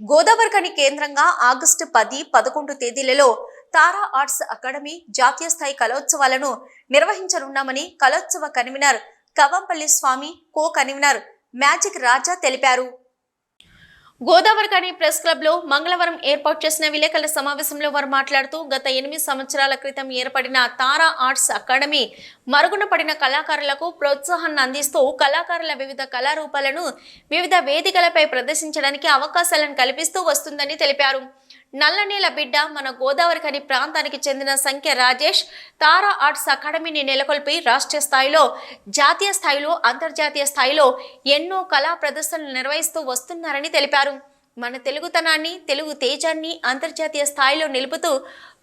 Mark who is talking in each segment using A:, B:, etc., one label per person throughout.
A: గోదావరికని కేంద్రంగా ఆగస్టు పది పదకొండు తేదీలలో తారా ఆర్ట్స్ అకాడమీ జాతీయ స్థాయి కళోత్సవాలను నిర్వహించనున్నామని కళోత్సవ convener Kavampalli Swamy co convener magic Raja తెలిపారు. గోదావరి గోదావరికని ప్రెస్ క్లబ్లో మంగళవారం ఏర్పాటు చేసిన విలేకరుల సమావేశంలో వారు మాట్లాడుతూ గత ఎనిమిది సంవత్సరాల క్రితం ఏర్పడిన తారా ఆర్ట్స్ అకాడమీ మరుగున పడిన కళాకారులకు ప్రోత్సాహాన్ని అందిస్తూ కళాకారుల వివిధ కళారూపాలను వివిధ వేదికలపై ప్రదర్శించడానికి అవకాశాలను కల్పిస్తూ వస్తుందని తెలిపారు. నల్లనేల బిడ్డ మన గోదావరికని ప్రాంతానికి చెందిన సంఖ్య రాజేష్ తారా ఆర్ట్స్ అకాడమీని నెలకొల్పి రాష్ట్ర స్థాయిలో జాతీయ స్థాయిలో అంతర్జాతీయ స్థాయిలో ఎన్నో కళా ప్రదర్శనలు నిర్వహిస్తూ వస్తున్నారని తెలిపారు. మన తెలుగుతనాన్ని తెలుగు తేజాన్ని అంతర్జాతీయ స్థాయిలో నిలుపుతూ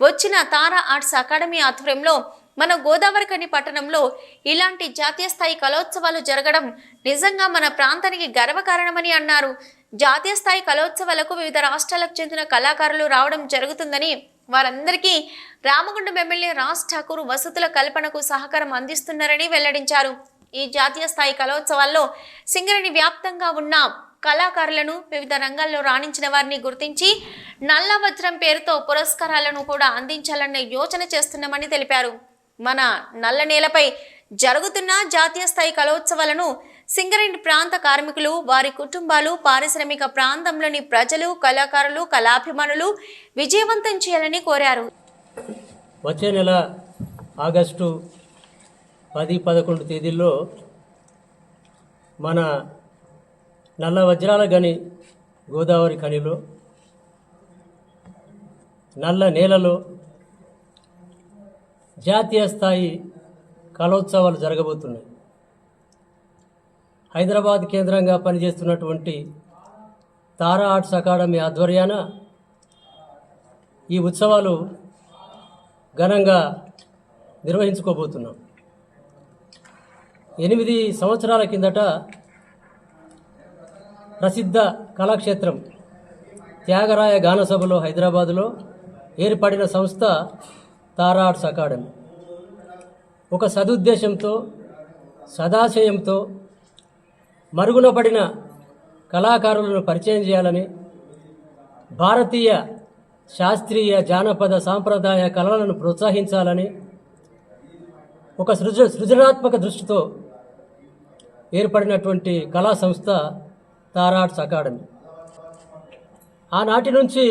A: వచ్చిన తారా ఆర్ట్స్ అకాడమీ ఆధ్వర్యంలో మన గోదావరికని పట్టణంలో ఇలాంటి జాతీయ స్థాయి కళోత్సవాలు జరగడం నిజంగా మన ప్రాంతానికి గర్వకారణమని అన్నారు. జాతీయ స్థాయి కళోత్సవాలకు వివిధ రాష్ట్రాలకు చెందిన కళాకారులు రావడం జరుగుతుందని వారందరికీ రామగుండం ఎమ్మెల్యే రాజ్ ఠాకూర్ వసతుల కల్పనకు సహకారం అందిస్తున్నారని వెల్లడించారు. ఈ జాతీయ స్థాయి కళోత్సవాల్లో సింగరేణి వ్యాప్తంగా ఉన్న కళాకారులను వివిధ రంగాల్లో రాణించిన వారిని గుర్తించి నల్ల వజ్రం పేరుతో పురస్కారాలను కూడా అందించాలన్న యోచన చేస్తున్నామని తెలిపారు. మన నల్ల నేలపై జరుగుతున్న జాతీయ స్థాయి కళోత్సవాలను సింగరేణి ప్రాంత కార్మికులు వారి కుటుంబాలు పారిశ్రామిక ప్రాంతంలోని ప్రజలు కళాకారులు కళాభిమానులు విజయవంతం చేయాలని కోరారు.
B: వచ్చే నెల ఆగస్టు పది పదకొండు తేదీల్లో మన నల్ల వజ్రాల గని గోదావరి కనిలో నల్ల నేలలో జాతీయ స్థాయి కళోత్సవాలు జరగబోతున్నాయి. హైదరాబాద్ కేంద్రంగా పనిచేస్తున్నటువంటి తారా ఆర్ట్స్ అకాడమీ ఆధ్వర్యాన ఈ ఉత్సవాలు ఘనంగా నిర్వహించుకోబోతున్నాం. ఎనిమిది సంవత్సరాల కిందట ప్రసిద్ధ కళాక్షేత్రం త్యాగరాయ గానసభలో హైదరాబాదులో ఏర్పడిన సంస్థ తారా ఆర్ట్స్ అకాడమీ. ఒక సదుద్దేశంతో సదాశయంతో మరుగున పడిన కళాకారులను పరిచయం చేయాలని భారతీయ శాస్త్రీయ జానపద సాంప్రదాయ కళలను ప్రోత్సహించాలని ఒక సృజ సృజనాత్మక దృష్టితో ఏర్పడినటువంటి కళా సంస్థ తారాట్స్ అకాడమీ. ఆనాటి నుంచి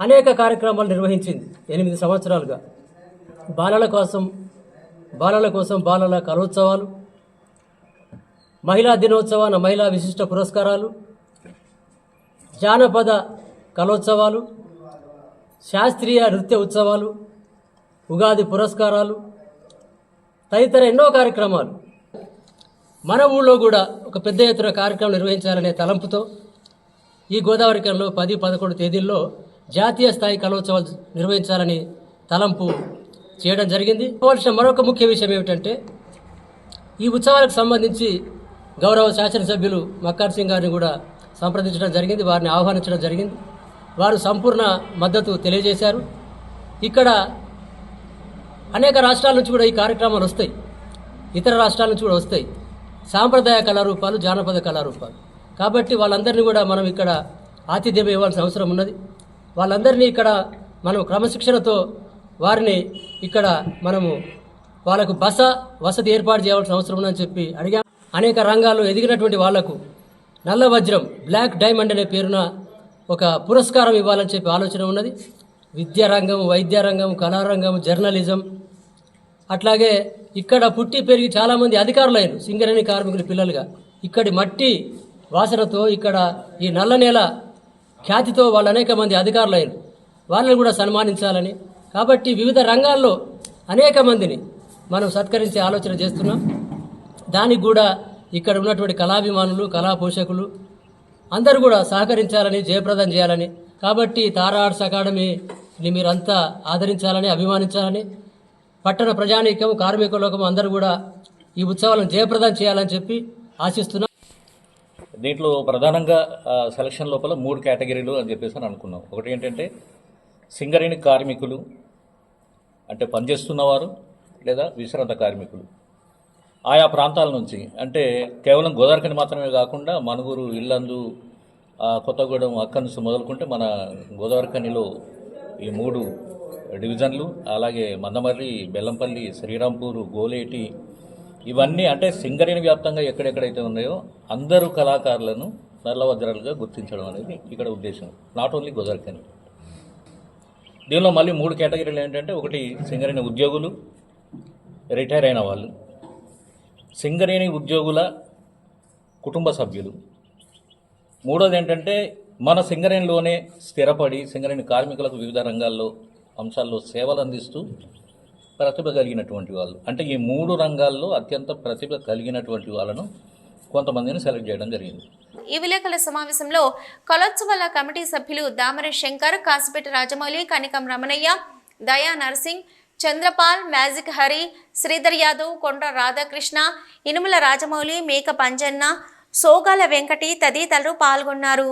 B: అనేక కార్యక్రమాలు నిర్వహించింది ఎనిమిది సంవత్సరాలుగా. బాలల కోసం బాలల కోసం బాలల కలోత్సవాలు మహిళా దినోత్సవాన మహిళా విశిష్ట పురస్కారాలు జానపద కలోత్సవాలు శాస్త్రీయ నృత్య ఉత్సవాలు ఉగాది పురస్కారాలు తదితర ఎన్నో కార్యక్రమాలు. మన ఊళ్ళో కూడా ఒక పెద్ద ఎత్తున కార్యక్రమం నిర్వహించాలనే తలంపుతో ఈ గోదావరి కళలో పది పదకొండు తేదీల్లో జాతీయ స్థాయి కళోత్సవాలు నిర్వహించాలని తలంపు చేయడం జరిగింది. కావాల్సిన మరొక ముఖ్య విషయం ఏమిటంటే ఈ ఉత్సవాలకు సంబంధించి గౌరవ శాసనసభ్యులు మక్కార్ సింగ్ గారిని కూడా సంప్రదించడం జరిగింది వారిని ఆహ్వానించడం జరిగింది. వారు సంపూర్ణ మద్దతు తెలియజేశారు. ఇక్కడ అనేక రాష్ట్రాల నుంచి కూడా ఈ కార్యక్రమాలు వస్తాయి. ఇతర రాష్ట్రాల నుంచి కూడా వస్తాయి. సాంప్రదాయ కళారూపాలు జానపద కళారూపాలు. కాబట్టి వాళ్ళందరినీ కూడా మనం ఇక్కడ ఆతిథ్యం ఇవ్వాల్సిన అవసరం ఉన్నది. వాళ్ళందరినీ ఇక్కడ మనం క్రమశిక్షణతో వారిని ఇక్కడ మనము వాళ్ళకు బస వసతి ఏర్పాటు చేయాల్సిన అవసరం ఉందని చెప్పి అడిగాం. అనేక రంగాల్లో ఎదిగినటువంటి వాళ్ళకు నల్ల వజ్రం బ్లాక్ డైమండ్ అనే పేరున ఒక పురస్కారం ఇవ్వాలని చెప్పి ఆలోచన ఉన్నది. విద్యారంగం వైద్యరంగం కళారంగం జర్నలిజం అట్లాగే ఇక్కడ పుట్టి పెరిగి చాలామంది అధికారులు అయ్యారు సింగరేణి కార్మికుల పిల్లలుగా. ఇక్కడి మట్టి వాసనతో ఇక్కడ ఈ నల్ల నేల ఖ్యాతితో వాళ్ళు అనేక మంది అధికారులు అయ్యారు వాళ్ళని కూడా సన్మానించాలని. కాబట్టి వివిధ రంగాల్లో అనేక మందిని మనం సత్కరించే ఆలోచన చేస్తున్నాం. దానికి కూడా ఇక్కడ ఉన్నటువంటి కళాభిమానులు కళా పోషకులు అందరూ కూడా సహకరించాలని జయప్రదం చేయాలని. కాబట్టి తారా ఆర్ట్స్ అకాడమీని మీరంతా ఆదరించాలని అభిమానించాలని పట్టణ ప్రజానీకం కార్మిక లోకం అందరూ కూడా ఈ ఉత్సవాలను జయప్రదం చేయాలని చెప్పి ఆశిస్తున్నాం
C: దీంట్లో ప్రధానంగా సెలక్షన్ లోపల మూడు కేటగిరీలు అని చెప్పేసి అని అనుకున్నాం. ఒకటి ఏంటంటే సింగరేణి కార్మికులు అంటే పనిచేస్తున్నవారు లేదా విశ్రాంత కార్మికులు. ఆయా ప్రాంతాల నుంచి అంటే కేవలం గోదావరికని మాత్రమే కాకుండా మనుగురు ఇల్లందు కొత్తగూడెం అక్కడి నుంచి మొదలుకుంటే మన గోదావరికనిలో ఈ మూడు డివిజన్లు అలాగే మందమర్రి బెల్లంపల్లి శ్రీరాంపూర్ గోలేటి ఇవన్నీ అంటే సింగరేణి వ్యాప్తంగా ఎక్కడెక్కడైతే ఉన్నాయో అందరూ కళాకారులను నల్లవజ్రాలుగా గుర్తించడం అనేది ఇక్కడ ఉద్దేశం. నాట్ ఓన్లీ గోదావరి దీనిలో మళ్ళీ మూడు కేటగిరీలు ఏంటంటే ఒకటి సింగరేణి ఉద్యోగులు రిటైర్ అయిన వాళ్ళు సింగరేణి ఉద్యోగుల కుటుంబ సభ్యులు. మూడోది ఏంటంటే మన సింగరేణిలోనే స్థిరపడి సింగరేణి కార్మికులకు వివిధ రంగాల్లో అంశాల్లో సేవలు అందిస్తూ ప్రతిభ కలిగినటువంటి వాళ్ళు. అంటే ఈ మూడు రంగాల్లో అత్యంత ప్రతిభ కలిగినటువంటి వాళ్ళను కొంతమందిని సెలెక్ట్ చేయడం జరిగింది.
A: ఈ విలేకరుల సమావేశంలో కళోత్సవాల కమిటీ సభ్యులు దామరి శంకర్ కాసిపేట రాజమౌళి కనికం రమణయ్య దయా నర్సింగ్ చంద్రపాల్ మ్యాజిక్ హరి శ్రీధర్ యాదవ్ కొండ రాధాకృష్ణ ఇనుముల రాజమౌళి మేక పంజన్న సోగాల వెంకటి తదితరులు పాల్గొన్నారు.